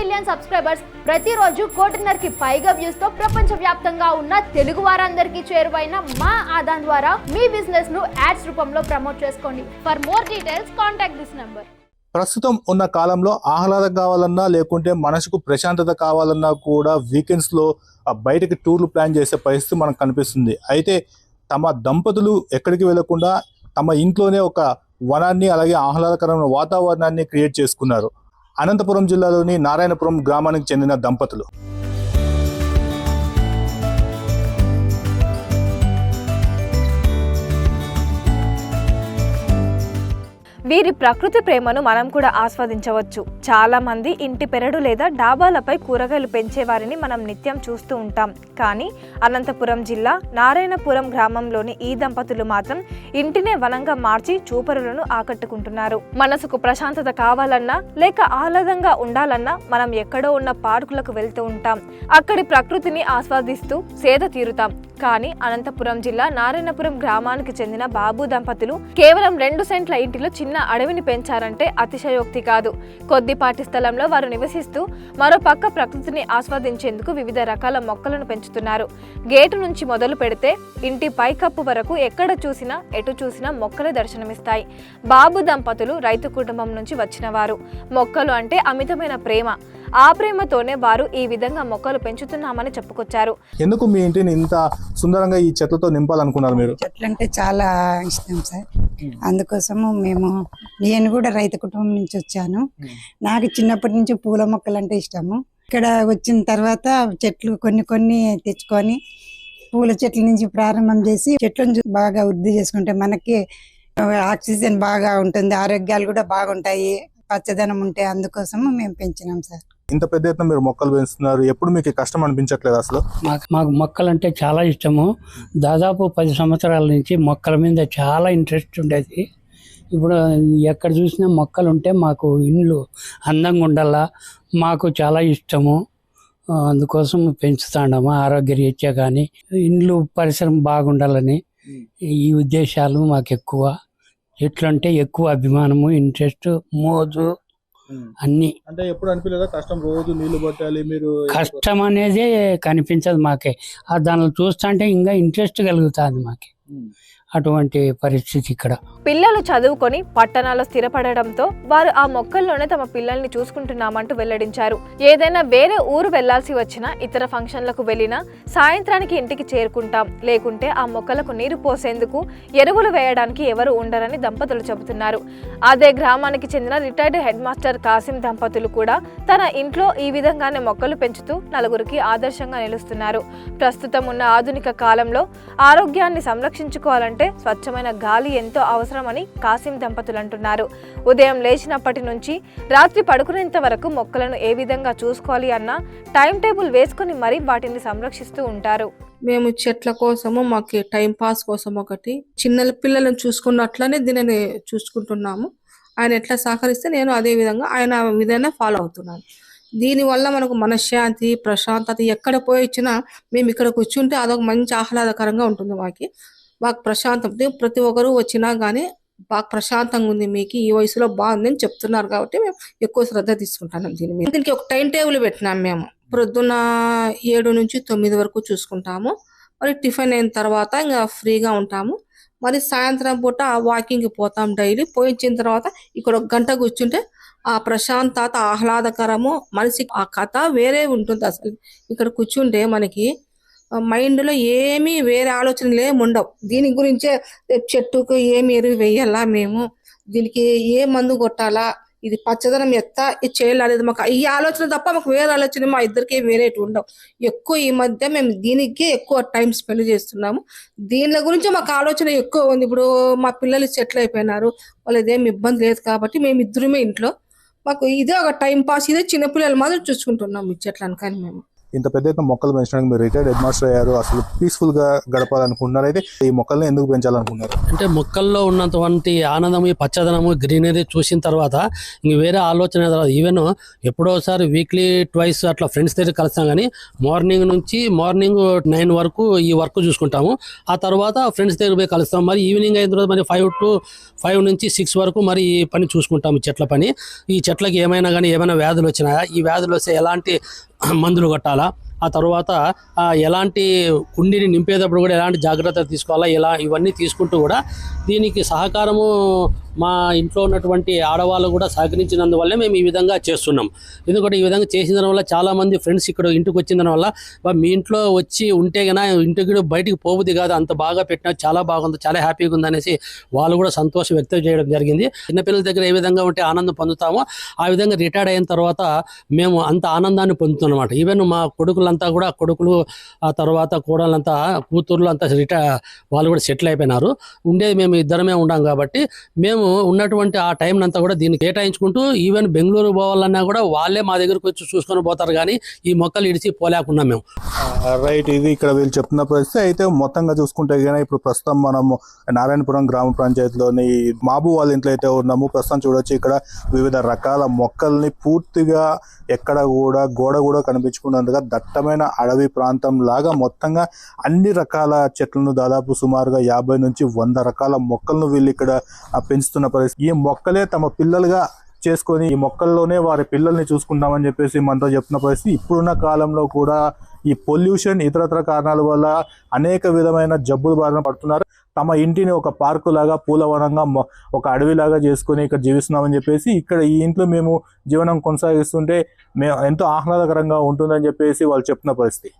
Million subscribers ప్రతిరోజు కోటిన్నరకి పైగా వ్యూస్తో ప్రపంచ వ్యాప్తంగా ఉన్న తెలుగు వారందరికీ చేరువైన మా ఆదాన్ ద్వారా మీ బిజినెస్ను యాడ్స్ రూపంలో ప్రమోట్ చేసుకోండి. For more details contact this number ప్రస్తుతం ఉన్న కాలంలో ఆహ్లాదం కావాలన్నా లేకుంటే మనసుకు ప్రశాంతత కావాలన్నా కూడా వీకెండ్స్లో బయటకి టూర్లు ప్లాన్ చేసే పరిస్థితి మనకు కనిపిస్తుంది. అయితే తమ దంపతులు ఎక్కడికి వెళ్ళకుండా తమ ఇంట్లోనే ఒక వనాన్ని అలాగే ఆహ్లాదకరమైన వాతావరణాన్ని క్రియేట్ చేసుకున్నారు. అనంతపురం జిల్లాలోని నారాయణపురం గ్రామానికి చెందిన దంపతులు. వీరి ప్రకృతి ప్రేమను మనం కూడా ఆస్వాదించవచ్చు. చాలా మంది ఇంటి పెరడు లేదా డాబాలపై కూరగాయలు పెంచే వారిని మనం నిత్యం చూస్తూ ఉంటాం. కానీ అనంతపురం జిల్లా నారాయణపురం గ్రామంలోని ఈ దంపతులు మాత్రం ఇంటినే వనంగా మార్చి చూపరులను ఆకట్టుకుంటున్నారు. మనసుకు ప్రశాంతత కావాలన్నా లేక ఆహ్లాదంగా ఉండాలన్నా మనం ఎక్కడో ఉన్న పార్కులకు వెళ్తూ ఉంటాం. అక్కడి ప్రకృతిని ఆస్వాదిస్తూ సేద తీరుతాం. కానీ అనంతపురం జిల్లా నారాయణపురం గ్రామానికి చెందిన బాబు దంపతులు కేవలం రెండు సెంట్ల ఇంటిలో చిన్న అడవిని పెంచారంటే అతిశయోక్తి కాదు. కొద్దిపాటి స్థలంలో వారు నివసిస్తూ మరో పక్క ప్రకృతిని ఆస్వాదించేందుకు వివిధ రకాల మొక్కలను పెంచుతున్నారు. గేటు నుంచి మొదలు పెడితే ఇంటి పైకప్పు వరకు ఎక్కడ చూసినా ఎటు చూసినా మొక్కలే దర్శనమిస్తాయి. బాబు దంపతులు రైతు కుటుంబం నుంచి వచ్చినవారు మొక్కలు అంటే అమితమైన ప్రేమ. ఆ ప్రేమతోనే వారు ఈ విధంగా మొక్కలు పెంచుతున్నామని చెప్పుకొచ్చారు. ఎందుకు మీ ఇంటిని ఇంత సుందరంగా ఈ చెట్లతో నింపాలనుకున్నారు మీరు? చెట్లు అంటే చాలా ఇష్టం సార్. అందుకోసము మేము నేను కూడా రైతు కుటుంబం నుంచి వచ్చాను. నాకు చిన్నప్పటి నుంచి పూల మొక్కలు అంటే ఇష్టము. ఇక్కడ వచ్చిన తర్వాత చెట్లు కొన్ని కొన్ని తెచ్చుకొని పూల చెట్ల నుంచి ప్రారంభం చేసి చెట్లను బాగా వృద్ధి చేసుకుంటే మనకి ఆక్సిజన్ బాగా ఉంటుంది ఆరోగ్యాలు కూడా బాగుంటాయి పచ్చదనం ఉంటే అందుకోసము మేము పెంచినాం సార్. ఇంత పెద్ద ఎత్తున మీరు మొక్కలు పెంచుతున్నారు? ఎప్పుడు మీకు కష్టం అనిపించట్లేదు అసలు? మాకు మాకు మొక్కలంటే చాలా ఇష్టము. దాదాపు పది సంవత్సరాల నుంచి మొక్కల మీద చాలా ఇంట్రెస్ట్ ఉండేది. ఇప్పుడు ఎక్కడ చూసినా మొక్కలు ఉంటే మాకు ఇండ్లు అందంగా ఉండాలా? మాకు చాలా ఇష్టము. అందుకోసం పెంచుతాండము ఆరోగ్య రీత్యా కానీ ఇండ్లు పరిసరం బాగుండాలని ఈ ఉద్దేశాలు మాకు ఎక్కువ. చెట్లు అంటే ఎక్కువ అభిమానము ఇంట్రెస్ట్ మోజు అన్నీ. అంటే ఎప్పుడు అనిపించలేదా? కష్టం రోజు నీళ్ళు పట్టాలి మీరు కష్టం అనేది కనిపించదు మాకే. ఆ దానిలో చూస్తుంటే ఇంకా ఇంట్రెస్ట్ కలుగుతుంది మాకే. అటువంటి పరిస్థితి ఇక్కడ. పిల్లలు చదువుకొని పట్టణాల్లో స్థిరపడడంతో వారు ఆ మొక్కల్లోనే తమ పిల్లల్ని చూసుకుంటున్నామంటూ వెల్లడించారు. ఏదైనా వేరే ఊరు వెళ్ళాల్సి వచ్చినా ఇతర ఫంక్షన్లకు వెళ్ళినా సాయంత్రానికి ఇంటికి చేరుకుంటాం. లేకుంటే ఆ మొక్కలకు నీరు పోసేందుకు ఎరువులు వేయడానికి ఎవరు ఉండరని దంపతులు చెబుతున్నారు. అదే గ్రామానికి చెందిన రిటైర్డ్ హెడ్ మాస్టర్ కాసిం దంపతులు కూడా తన ఇంట్లో ఈ విధంగానే మొక్కలు పెంచుతూ నలుగురికి ఆదర్శంగా నిలుస్తున్నారు. ప్రస్తుతం ఉన్న ఆధునిక కాలంలో ఆరోగ్యాన్ని సంరక్షించుకోవాలంటే స్వచ్ఛమైన గాలి ఎంతో అవసరమని కాసిం దంపతులు అంటున్నారు ఉదయం లేచినప్పటి నుంచి రాత్రి పడుకునేంత వరకు మొక్కలను ఏ విధంగా చూసుకోవాలి అన్న టైం టేబుల్ వేసుకుని మరీ వాటిని సంరక్షిస్తూ ఉంటారు. మేము చెట్ల కోసము మాకు టైం పాస్ కోసం ఒకటి చిన్న పిల్లలను చూసుకున్నట్లనే దీనిని చూసుకుంటున్నాము. ఆయన ఎట్లా సహకరిస్తే నేను అదే విధంగా ఆయన విధంగా ఫాలో అవుతున్నాను. దీనివల్ల మనకు మనశ్శాంతి ప్రశాంతత ఎక్కడ పోయి వచ్చినా మేము ఇక్కడ కూర్చుంటే అదొక మంచి ఆహ్లాదకరంగా ఉంటుంది మాకి. బాగా ప్రశాంతం. ప్రతి ఒక్కరు వచ్చినా కానీ బాగా ప్రశాంతంగా ఉంది మీకు. ఈ వయసులో బాగుంది అని చెప్తున్నారు కాబట్టి మేము ఎక్కువ శ్రద్ధ తీసుకుంటాం దీని మీద. దీనికి ఒక టైం టేబుల్ పెట్టినాం మేము. ప్రొద్దున ఏడు నుంచి తొమ్మిది వరకు చూసుకుంటాము. మరి టిఫిన్ అయిన తర్వాత ఇంకా ఫ్రీగా ఉంటాము. మరి సాయంత్రం పూట వాకింగ్ పోతాం డైలీ. పోయించిన తర్వాత ఇక్కడ ఒక గంట కూర్చుంటే ఆ ప్రశాంతత ఆహ్లాదకరము మనిషికి ఆ కథ వేరే ఉంటుంది అసలు. ఇక్కడ కూర్చుంటే మనకి మైండ్లో ఏమీ వేరే ఆలోచనలు ఏమి ఉండవు. దీని గురించే చెట్టుకు ఏమి ఎరువు వేయాలా మేము? దీనికి ఏ మందు కొట్టాలా? ఇది పచ్చదనం ఎత్త ఇది చేయాలనేది మాకు ఈ ఆలోచన తప్ప మాకు వేరే ఆలోచన మా ఇద్దరికి వేరే ఉండవు. ఎక్కువ ఈ మధ్య మేము దీనికి ఎక్కువ టైం స్పెండ్ చేస్తున్నాము. దీని గురించి మాకు ఆలోచన ఎక్కువ ఉంది. ఇప్పుడు మా పిల్లలు సెటిల్ అయిపోయినారు. వాళ్ళది ఏమి ఇబ్బంది లేదు కాబట్టి మేము ఇద్దరమే ఇంట్లో. మాకు ఇదే ఒక టైం పాస్. ఇదే చిన్నపిల్లలు మాత్రం చూసుకుంటున్నాం. ఈ చెట్లను కానీ మేము. ఇంత పెద్ద ఎత్తున మొక్కలు పెంచడానికి మీరు రిటైర్డ్ హెడ్ మాస్టర్ అయ్యారు. అసలు పీస్ఫుల్గా గడపాలనుకుంటున్నారు? అయితే ఈ మొక్కల్ని ఎందుకు పెంచాలనుకున్నారు అంటే మొక్కల్లో ఉన్నటువంటి ఆనందము ఈ పచ్చదనము గ్రీనరీ చూసిన తర్వాత ఇంక వేరే ఆలోచన తర్వాత ఈవెన్ ఎప్పుడోసారి వీక్లీ ట్వైస్ అట్లా ఫ్రెండ్స్ దగ్గర కలుస్తాం కానీ మార్నింగ్ నుంచి మార్నింగ్ నైన్ వరకు ఈ వర్క్ చూసుకుంటాము. ఆ తర్వాత ఫ్రెండ్స్ దగ్గర పోయి కలుస్తాం. మరి ఈవినింగ్ అయిన తర్వాత మరి ఫైవ్ టు ఫైవ్ నుంచి సిక్స్ వరకు మరి ఈ పని చూసుకుంటాము చెట్ల పని. ఈ చెట్లకి ఏమైనా కానీ ఏమైనా వ్యాధులు వచ్చినాయా ఈ వ్యాధులు వస్తే ఎలాంటి మందులు కొట్టాలా? ఆ తర్వాత ఎలాంటి కుండీని నింపేటప్పుడు కూడా ఎలాంటి జాగ్రత్తలు తీసుకోవాలా? ఇలా ఇవన్నీ తీసుకుంటూ కూడా దీనికి సహకారము మా ఇంట్లో ఉన్నటువంటి ఆడవాళ్ళు కూడా సహకరించినందువల్లే మేము ఈ విధంగా చేస్తున్నాం. ఎందుకంటే ఈ విధంగా చేసిన వల్ల చాలామంది ఫ్రెండ్స్ ఇక్కడ ఇంటికి వచ్చిన వల్ల మీ ఇంట్లో వచ్చి ఉంటే గనా ఇంటికి కూడా బయటికి పోబుది కాదు. అంత బాగా పెట్టినా చాలా బాగుంది చాలా హ్యాపీగా ఉంది అనేసి వాళ్ళు కూడా సంతోషం వ్యక్తం చేయడం జరిగింది. చిన్నపిల్లల దగ్గర ఏ విధంగా ఉంటే ఆనందం పొందుతామో ఆ విధంగా రిటైర్డ్ అయిన తర్వాత మేము అంత ఆనందాన్ని పొందుతున్నాం అనమాట ఈవెన్ మా కొడుకులంతా కూడా కొడుకులు ఆ తర్వాత కోడలంతా కూతుర్లు అంతా రిటైర్ వాళ్ళు కూడా సెటిల్ అయిపోయినారు. ఉండేది మేము ఇద్దరమే ఉన్నాం కాబట్టి మేము ఉన్నటువంటి ఆ టైం అంతా కూడా దీన్ని కేటాయించుకుంటూ ఈవెన్ బెంగళూరు పోవాలన్నా కూడా వాళ్ళే మా దగ్గరకు వచ్చి చూసుకొని పోతారు కానీ ఈ మొక్కలు ఇడిచి పోలేకున్నాం మేము. రైట్. ఇది ఇక్కడ వీళ్ళు చెప్తున్న పరిస్థితి. అయితే మొత్తంగా చూసుకుంటే కానీ ఇప్పుడు ప్రస్తుతం మనము నారాయణపురం గ్రామ పంచాయతీలోని మాబు వాళ్ళ ఇంట్లో అయితే ఉన్నాము. ప్రస్తుతం చూడొచ్చు ఇక్కడ వివిధ రకాల మొక్కల్ని పూర్తిగా ఎక్కడ కూడా గోడ కూడా కనిపించుకున్నందుగా దట్టమైన అడవి ప్రాంతం లాగా మొత్తంగా అన్ని రకాల చెట్లను దాదాపు సుమారుగా యాభై నుంచి వంద రకాల మొక్కలను వీళ్ళు ఇక్కడ పెంచు కనిపిస్తున్న పరిస్థితి. ఈ మొక్కలే తమ పిల్లలుగా చేసుకొని ఈ మొక్కల్లోనే వారి పిల్లల్ని చూసుకుంటామని చెప్పేసి మనతో చెప్తున్న పరిస్థితి. ఇప్పుడున్న కాలంలో కూడా ఈ పొల్యూషన్ ఇతరత్ర కారణాల వల్ల అనేక విధమైన జబ్బులు బారిన పడుతున్నారు. తమ ఇంటిని ఒక పార్కు లాగా పూలవనంగా ఒక అడవిలాగా చేసుకొని ఇక్కడ జీవిస్తున్నామని చెప్పేసి ఇక్కడ ఈ ఇంట్లో మేము జీవనం కొనసాగిస్తుంటే మేము ఎంతో ఆహ్లాదకరంగా ఉంటుందని చెప్పేసి వాళ్ళు చెప్తున్న పరిస్థితి.